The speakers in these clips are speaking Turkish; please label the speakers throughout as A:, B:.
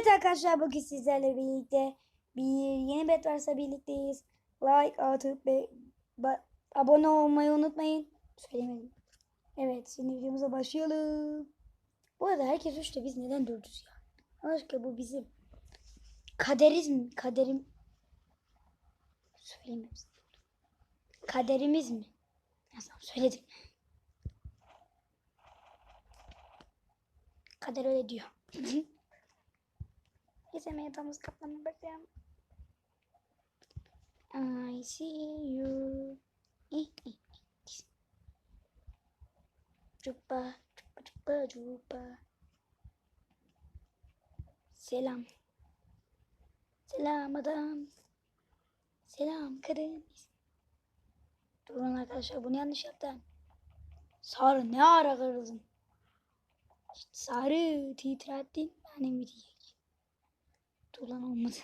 A: Evet arkadaşlar bugün sizlerle birlikte bir yeni bet varsa birlikteyiz. Like atıp ve abone olmayı unutmayın. Söylemedim. Evet şimdi videomuza başlayalım. Bu arada herkes üçte biz neden dördüz ya? Aşkım bu bizim kaderiz mi? Kaderim söylemedim. Kaderimiz mi? Tamam söyledim. Kader öyle diyor. İzleme yatağımız kaplanı bekleyen. I see you. Cupa, cupa, cupa, cupa. Selam. Selam adam. Selam kadın. Durun arkadaşlar bunu yanlış yaptım. Sarı ne ara kırıldın? Sarı titrettin benim diyecek. Dur lan olmadı.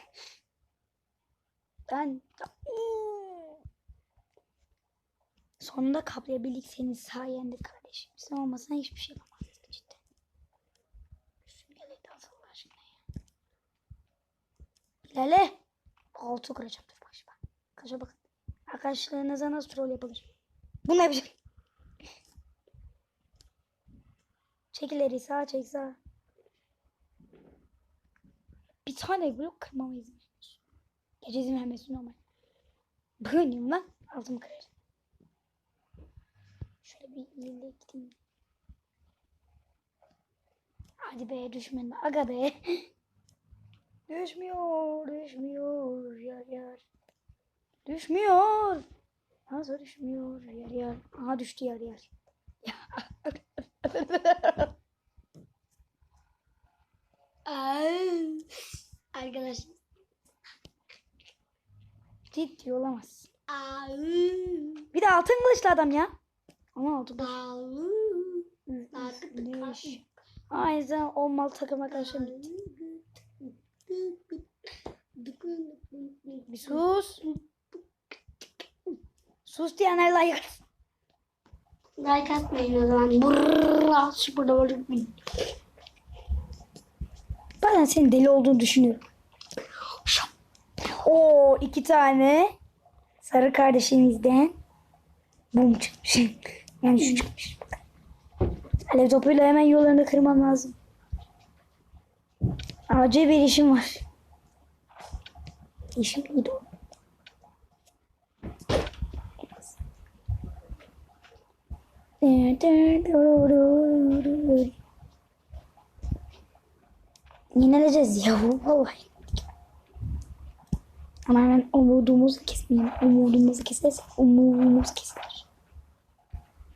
A: Ben sonunda kaplayabildik senin sayende kardeşim. Sen olmasan hiçbir şey yapamazdık cidden. Süngele dans Allah aşkına ya. Bilal'e altı kıracağım dur baş bak. Kaça bakın. Arkadaşlarınıza nasıl troll yapılır? Bunu yapacağım. Çekileri sağa çek sağa. Bir tane blok kırmama izin veriyorsun. Gece izin vermesi normal. Bugünüm lan altımı kırar. Şöyle bir ileride gideyim. Hadi be düşman. Aga be. düşmüyor, düşmüyor yar yar. Düşmüyor. Nasıl düşmüyor yar yar. Aha düştü yar yar. Ay. Arkadaşlar. Ciddi olamaz. Bir de altın kılıçlı adam ya. Ama altın kılıçlı. Aynen o mal takıma karşı. Bir sus. Sus diyenler like at.
B: Like atmayın o zaman. Brrrr, burada olur.
A: Bazen senin deli olduğunu düşünüyorum. O iki tane sarı kardeşimizden bum çıkmış. Yani şu çıkmış. Alev topuyla hemen yollarını kırmam lazım. Acil bir işim var. İşim neydi o? Yenileceğiz ya vallahi. Ama hemen umudumuzu kesmeyelim. Umudumuzu kesersek umudumuz kesilir.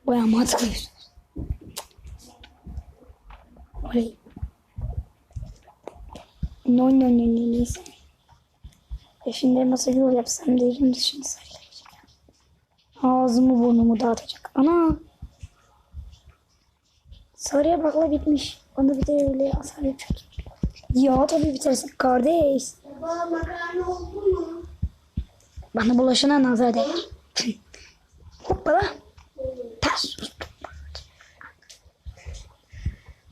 A: Baya mantıklıyız. Oley. No no no no neyse. Ya şimdi nasıl yol yapsam derim de şimdi sarılayacak. Ağzımı burnumu dağıtacak. Ana. Sarıya bakla bitmiş. Onu bir de öyle asar yapacak. Ya tabii bitersin kardeş.
B: Baba makarna oldu mu?
A: Bana bulaşına nazar değer. Hoppala. Ters.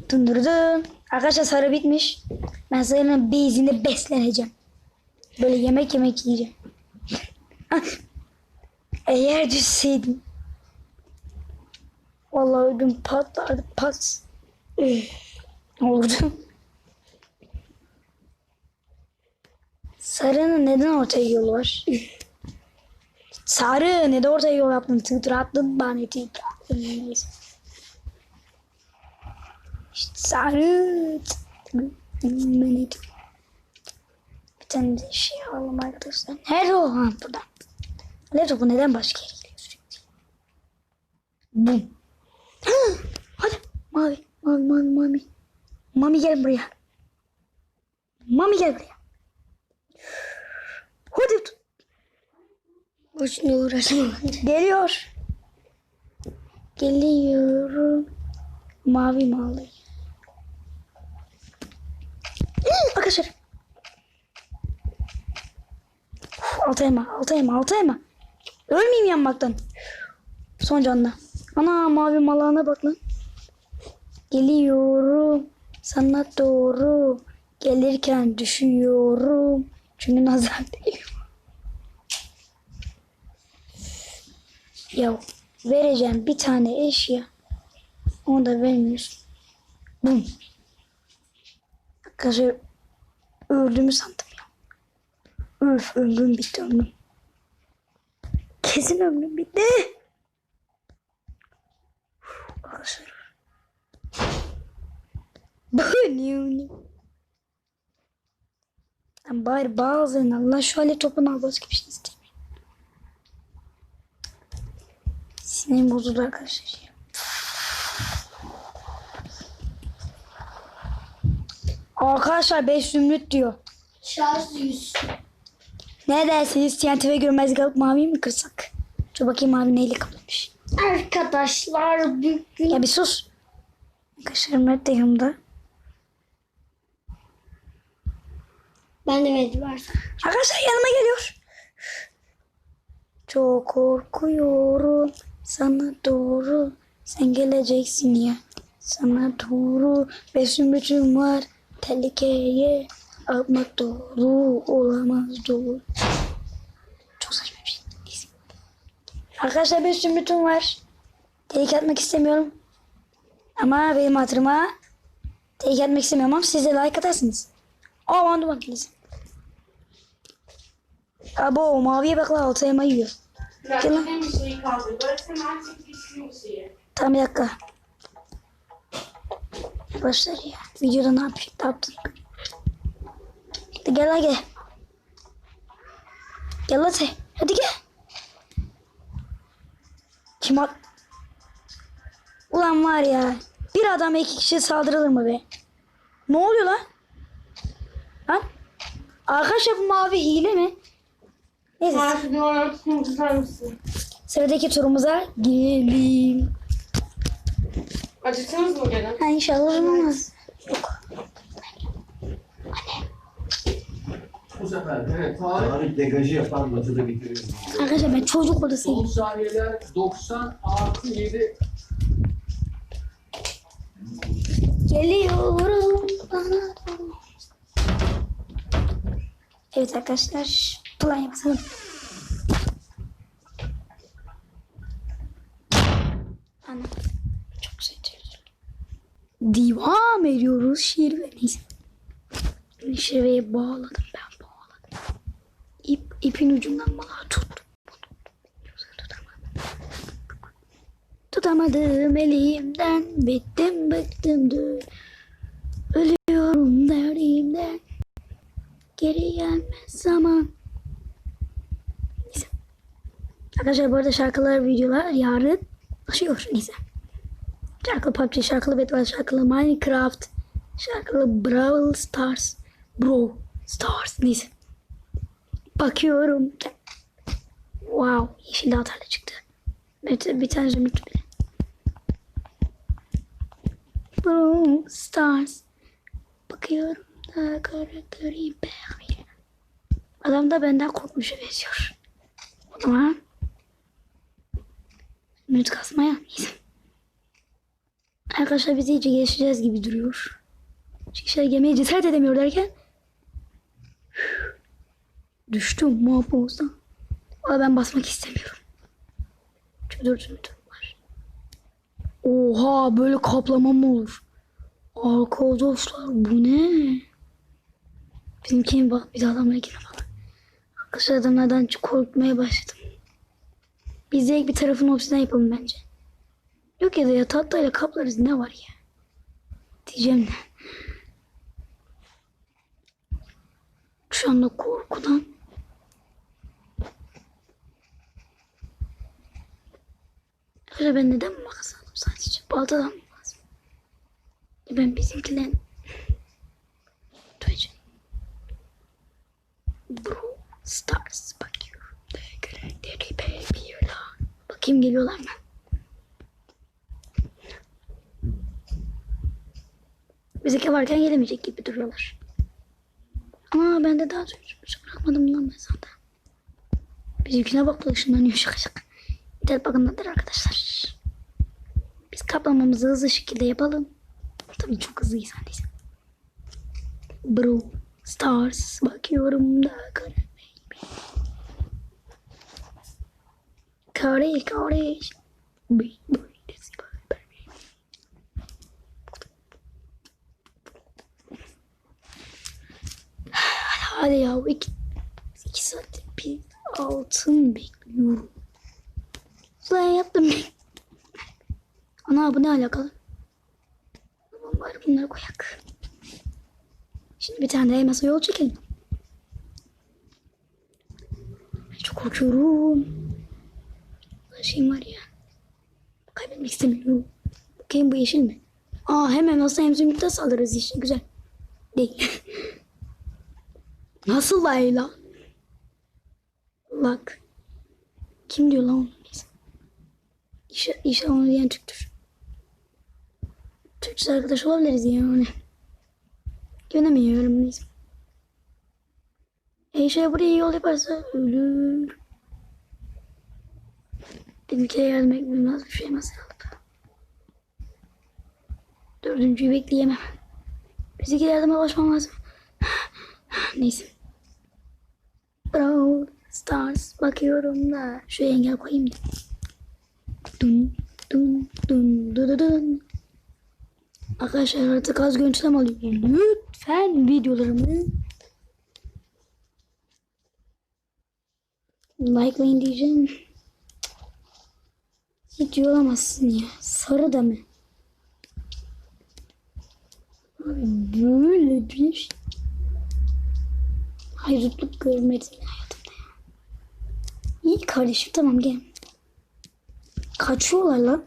A: Dındırdın. Arkadaşlar sarı bitmiş. Ben sarının bezinde besleneceğim. Böyle yemek yemek yiyeceğim. Eğer düşseydim. Vallahi ödüm patlardı pat. Olurdu? Sarının neden ortaya yolu var? Sarı neden ortaya yol yaptın? Tıtrattın bana tıtrattın. Neyse. İşte sarı. Beni Bir tane de şey alalım arkadaşlar. Nerede o? Ha burada. Laptopu neden başka yere gidiyor sürekli? Bum. Hadi. Mavi. Mavi mavi mavi. Mami gel buraya. Mami gel buraya. Hadi tut.
B: Boşuna uğraşma.
A: Geliyor. Geliyorum. Mavi mavi. Arkadaşlar. Altı elma, altı elma, altı elma. Ölmeyeyim yanmaktan. Son canlı. Ana mavi malağına bak lan. Geliyorum. Sana doğru. Gelirken düşüyorum. Çünkü nazar değiyor. Ya vereceğim bir tane eşya. Onu da vermiyorsun. Bum. Arkadaşlar öldüğümü sandım ya. Öf ömrüm bitti ömrüm. Kesin ömrüm bitti. Arkadaşlar. Ne? Ben bari bazen Allah şu hale topunu al başka bir şey istemiyorum. Sinirim bozuldu arkadaşlar. Arkadaşlar 5 zümrüt diyor.
B: Şarj 100.
A: Ne dersiniz? TNT ve görmezlik alıp mavi mi kırsak? Dur bakayım mavi neyle kaplamış.
B: Arkadaşlar bugün
A: Ya bir sus. Arkadaşlar Mert de yanımda.
B: ben de verdim varsa.
A: Arkadaşlar yanıma geliyor. Çok korkuyorum sana doğru. Sen geleceksin ya. Sana doğru. Ve zümrütüm var. Tehlikeye atmak doğru. Olamaz doğru. Çok saçma bir şey. Neyse. Arkadaşlar bir zümrütüm var. Tehlike atmak istemiyorum. Ama benim hatırıma tehlike atmak istemiyorum ama siz de like atarsınız. Aa bandı makinesi. Abo maviye bak la altı elma yiyor. Lan.
C: Ben bir
A: dakika. Başlar ya. Videoda ne? Ne yaptın? Hadi gel hadi gel. Hadi. Hadi gel. Kim at? Ulan var ya. Bir adama iki kişi saldırılır mı be? Ne oluyor lan? Lan? Arkadaşlar bu mavi hile mi? Neyse.
C: Tutar mısın?
A: Sıradaki turumuza girelim.
C: Acıtınız mı gene?
A: Ha, inşallah olmaz.
D: Bu sefer evet tarih
E: Tarih degajı yapan maçı bitiriyor.
A: Arkadaşlar ben çocuk odasıyım.
D: son saniyeler 90 artı 7
A: Geliyorum bana doğru. Evet arkadaşlar. Play basalım. Ana. Çok çevirdim. Devam ediyoruz. Neyse. Şirveye bağladım ben bağladım. İp, ipin ucundan bana tuttum. Tutamadım. Tutamadım elimden. Bittim bıktım dur. Ölüyorum derdimden. Geri gelmez zaman. Neyse. Arkadaşlar bu arada şarkılar, videolar yarın başlıyor. Neyse. Şarkılı PUBG, şarkılı Battle, şarkılı Minecraft, şarkılı Brawl Stars, Bro Stars. Neyse. Bakıyorum. Wow. Yeşil dağıtarla çıktı. Bir, bir tane zümrüt bile. Brawl Stars. Bakıyorum da karakteri beğenmiyor. Adam da benden korkmuşa benziyor. O zaman Zümrüt kasmaya neyse. Arkadaşlar biz iyice geçeceğiz gibi duruyor. Çıkışa gemiye cesaret edemiyor derken düştüm mahpustan. Ama ben basmak istemiyorum. Çünkü dört zümrütüm var. Oha böyle kaplama mı olur? Arkadaşlar bu ne? Bizimkine bak bir de adamlarkine bak. Arkadaşlar adamlardan korkmaya başladım. Biz de bir tarafını obsiden yapalım bence. Yok ya da ya kaplarız ne var ya? Diyeceğim de. Şu anda korkudan. Öyle ben neden makas aldım sadece? Baltadan mı lazım? Ya Ben bizimkilerin... Twitch. Bro Stars bakıyorum. Bakayım geliyorlar mı? Bizimki varken gelemeyecek gibi duruyorlar. Ama ben de daha sürücümüzü bırakmadım lan ben zaten. Bizimkine bak da ışınlanıyor şaka şaka. İnternet bakımdadır arkadaşlar. Biz kaplamamızı hızlı şekilde yapalım. Tabii çok hızlıyız annesi. Bro Stars bakıyorum da kara Kardeş kardeş. Hadi ya iki, iki saat bir altın bekliyorum. Ulan yaptım. Ana bu ne alakalı? Tamam bari bunları koyak. Şimdi bir tane de masa yol çekelim. Çok korkuyorum. Her şeyim var ya. Kaybetmek istemiyorum. Bakayım bu yeşil mi? Aa hemen masa hem zümrütte saldırırız işte güzel. Değil. Nasıl Layla? Bak. Kim diyor lan onu? İnşallah, inşallah onu diyen Türktür. Türkçe arkadaş olabiliriz yani. Göremiyorum neyse. Eşe buraya yol yaparsa ölür. Benimkine yardım etmem lazım. Bir şey masaya alıp. Dördüncüyü bekleyemem. Bizdeki yardıma ulaşmam lazım. Neyse. Brawl Stars bakıyorum da şu engel koyayım da. Dun dun dun dun dun. Arkadaşlar artık az görüntülem alıyorum. Lütfen videolarımı likelayın diyeceğim. Hiç yolamazsın ya. Sarı da mı? Böyle bir haydutluk görmedim hayatımda ya. İyi kardeşim tamam gel. Kaçıyorlar lan.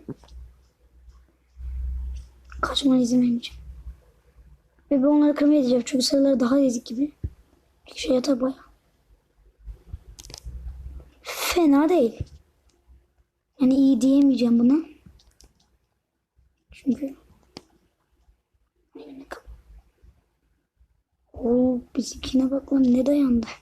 A: Kaçmana izin vermeyeceğim. Ve ben onları kırmaya edeceğim. Çünkü sayıları daha ezik gibi. Bir şey yatar baya. Fena değil. Yani iyi diyemeyeceğim buna. Çünkü Oo bizimkine bak lan ne dayandı.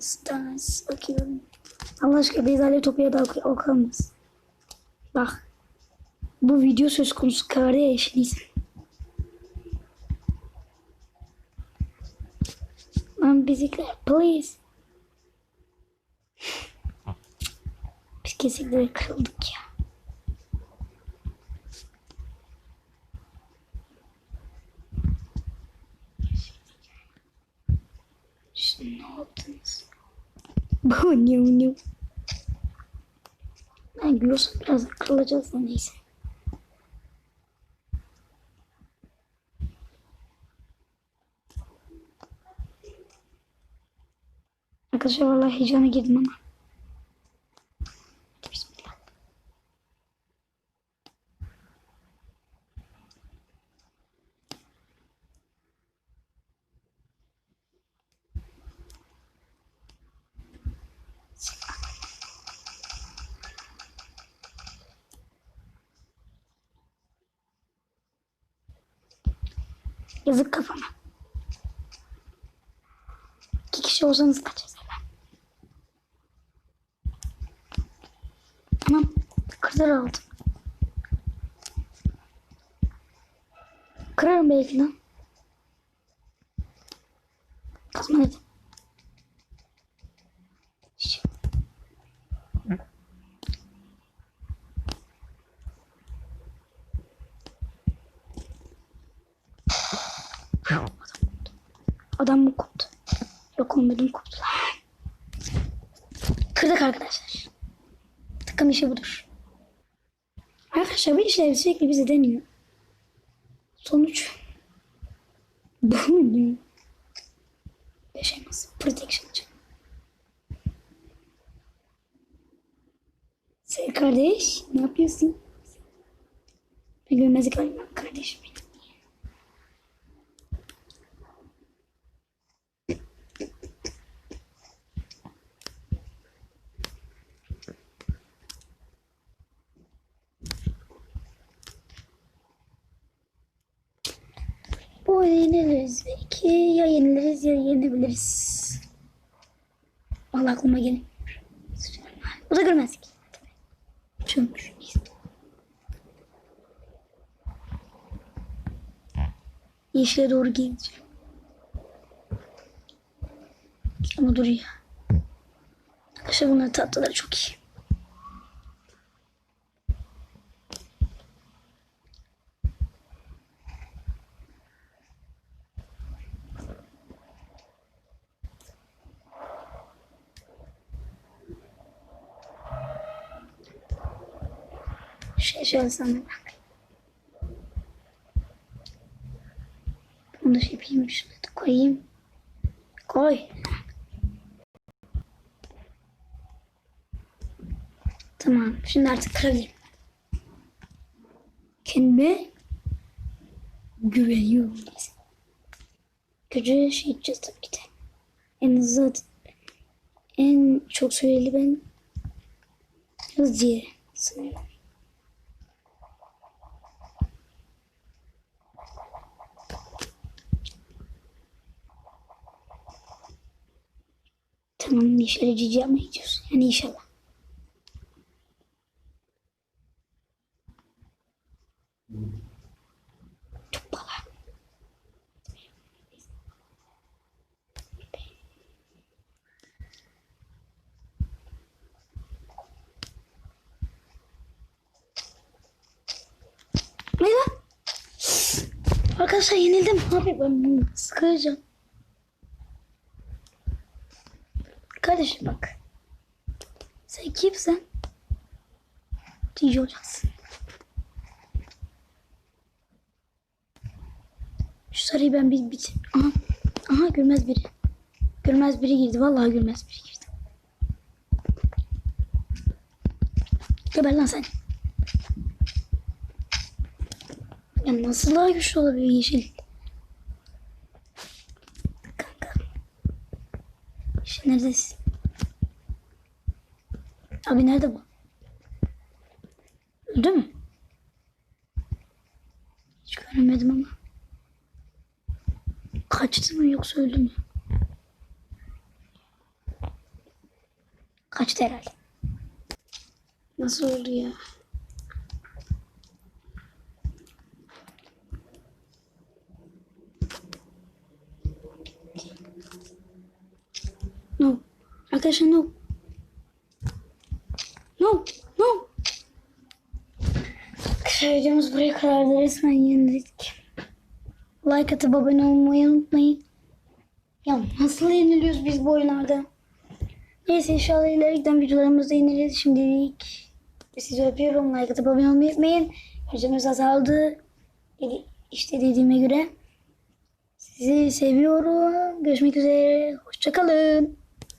A: Stars bakıyorum. Allah aşkına Beyza'yla Topya da ok okamaz. Bak. Bu video söz konusu kardeş. Neyse. Lan bizimkiler please. Biz kesinlikle kırıldık ya. Şimdi ne yaptınız? Bu ne ne? Ben gülüyorsam biraz kırılacağız da neyse. Arkadaşlar vallahi heyecana girdim ama. Yazık kafama. İki kişi olsanız kaçacağız Tamam. Kırdır aldım. Kırarım belki lan. Kazma. Şş. Adam mı koptu? Yok olmadım koptu. Kırdık arkadaşlar. Takım işi budur. Arkadaşlar bu işler sürekli bize deniyor. Sonuç bu mu? Yaşamaz. Protection için. Sen kardeş ne yapıyorsun? Ben görmezlik alayım kardeşim Bu yeniliriz belki. Ya yeniliriz ya yenebiliriz. Vallahi aklıma gelmiyor. Bu da görmezlik. Çömür. Yeşile doğru gideceğim. Ama dur ya. Arkadaşlar bunların tatlıları çok iyi. Şey şöyle sana bak. Bunu da şey yapayım. Şunu da koyayım. Koy. Tamam. Şimdi artık kırayım. Kendime güveniyorum. Gücü şey yapacağız tabii ki de. En hızlı en çok süreli ben hız diye sanıyorum. Tamam yeşile cici gidiyoruz. Yani inşallah. Arkadaşlar yenildim. Abi ben bunu sıkacağım. Kardeşim bak. Sen kimsen? Cici olacaksın. Şu sarıyı ben bir bit. Aha. Aha görmez biri. Görmez biri girdi. Vallahi görmez biri girdi. Geber lan sen. Ya nasıl daha güçlü olabilir yeşil? Kanka. Yeşil neredesin? Abi nerede bu? Öldü mü? Hiç göremedim ama. Kaçtı mı yoksa öldü mü? Kaçtı herhalde. Nasıl oldu ya? No. Arkadaşlar no. No. Arkadaşlar videomuz buraya kadardı. Resmen yenildik. Like atıp abone olmayı unutmayın. Ya nasıl yeniliyoruz biz bu oyunlarda? Neyse inşallah ileri giden videolarımızda yeniliriz. Şimdilik sizi öpüyorum. Like atıp abone olmayı unutmayın. Hocamız azaldı. İşte dediğime göre. Sizi seviyorum. Görüşmek üzere. Hoşçakalın.